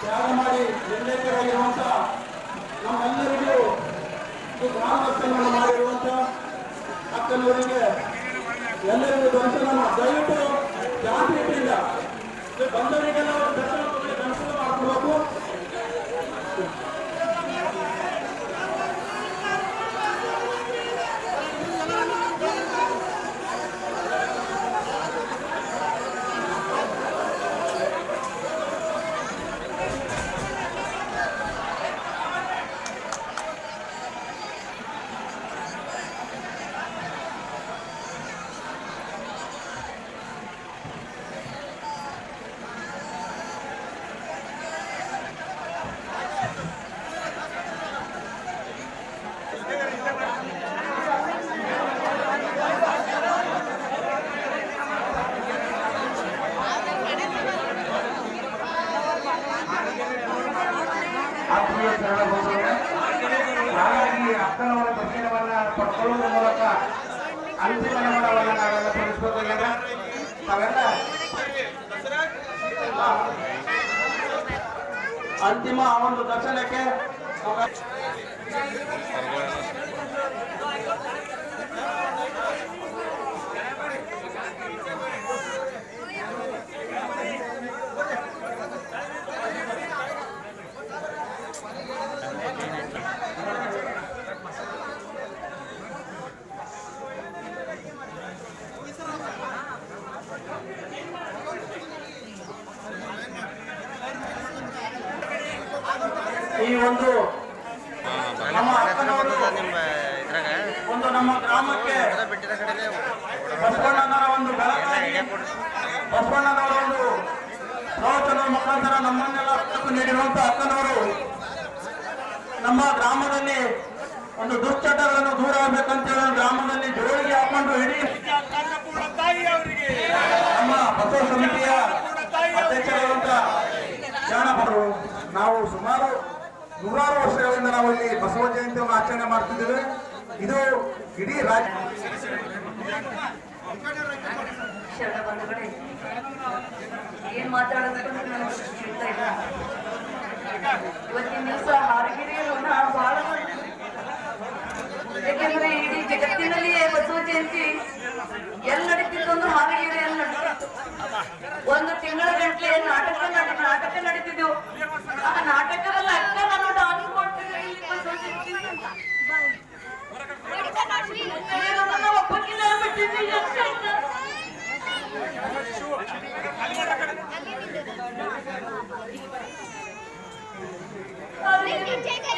ತ್ಯಾಗ ಮಾಡಿ ನಿರ್ಲೇಖರಾಗಿರುವಂತ ನಮ್ಮೆಲ್ಲರಿಗೂ ಒಂದು ಗ್ರಾಮದರ್ಶನವನ್ನು ಮಾಡಿರುವಂತ ಅಕ್ಕನವರಿಗೆ ಎಲ್ಲರಿಗೂ ದರ್ಶನ ಪಡ್ಕೊಳ್ಳುವುದರ ಮೂಲಕ. ಅಂತಿಮ ನಮನವನ್ನ ನಾವೆಲ್ಲ ಸಲ್ಲಿಸಬೇಕಾಗ್ಯದ ತಾವೆಲ್ಲ. ಅಂತಿಮ ಒಂದು ದರ್ಶನಕ್ಕೆ ಈ ಒಂದು ನಮ್ಮ ಇದ್ರಾಗ ಒಂದು ನಮ್ಮ ಗ್ರಾಮಕ್ಕೆ ಬಸವಣ್ಣನವರ ಒಂದು ಬೆಳಕಾಗಿ ಬಸವಣ್ಣನವರ ಒಂದು ಪ್ರವಚನ ಮುಖಾಂತರ ನಮ್ಮನ್ನೆಲ್ಲ ಬೆಳಕು ನೀಡಿರುವಂತ ಅಕ್ಕನವರು ನಮ್ಮ ಗ್ರಾಮದಲ್ಲಿ ಒಂದು ದುಶ್ಚಟಗಳನ್ನು ದೂರ ಆಗಬೇಕಂತೇಳಿ ಗ್ರಾಮದಲ್ಲಿ ಜೋಳಿಗೆ ಹಾಕೊಂಡು ಇಡೀ ನಮ್ಮ ಬಸವ ಸಮಿತಿಯ ಅಧ್ಯಕ್ಷರಾದಂತ ಜಾಣಪರು ನಾವು ಸುಮಾರು ನೂರಾರು ವರ್ಷಗಳಿಂದ ನಾವು ಇಲ್ಲಿ ಬಸವ ಜಯಂತಿಯನ್ನು ಆಚರಣೆ ಮಾಡ್ತಿದ್ದೇವೆ. ಇದು ಇಡೀ ರಾಜ್ಯ ಏನ್ ಇವತ್ತಿನ ಇಡೀ ಜಗತ್ತಿನಲ್ಲಿಯೇ ಬಸವ ಜಯಂತಿ ಎಲ್ಲಿ ನಡೀತಿತ್ತು ಅಂದ್ರೆ ಹಾರಗಿರಿಯಲ್ಲಿ ನಡೀತಿತ್ತು ಒಂದು ತಿಂಗಳ ಗಂಟ್ಲೆ ನಾಟಕ ನಾಟಕ ನಡೀತಿದ್ದೆವು Jacob!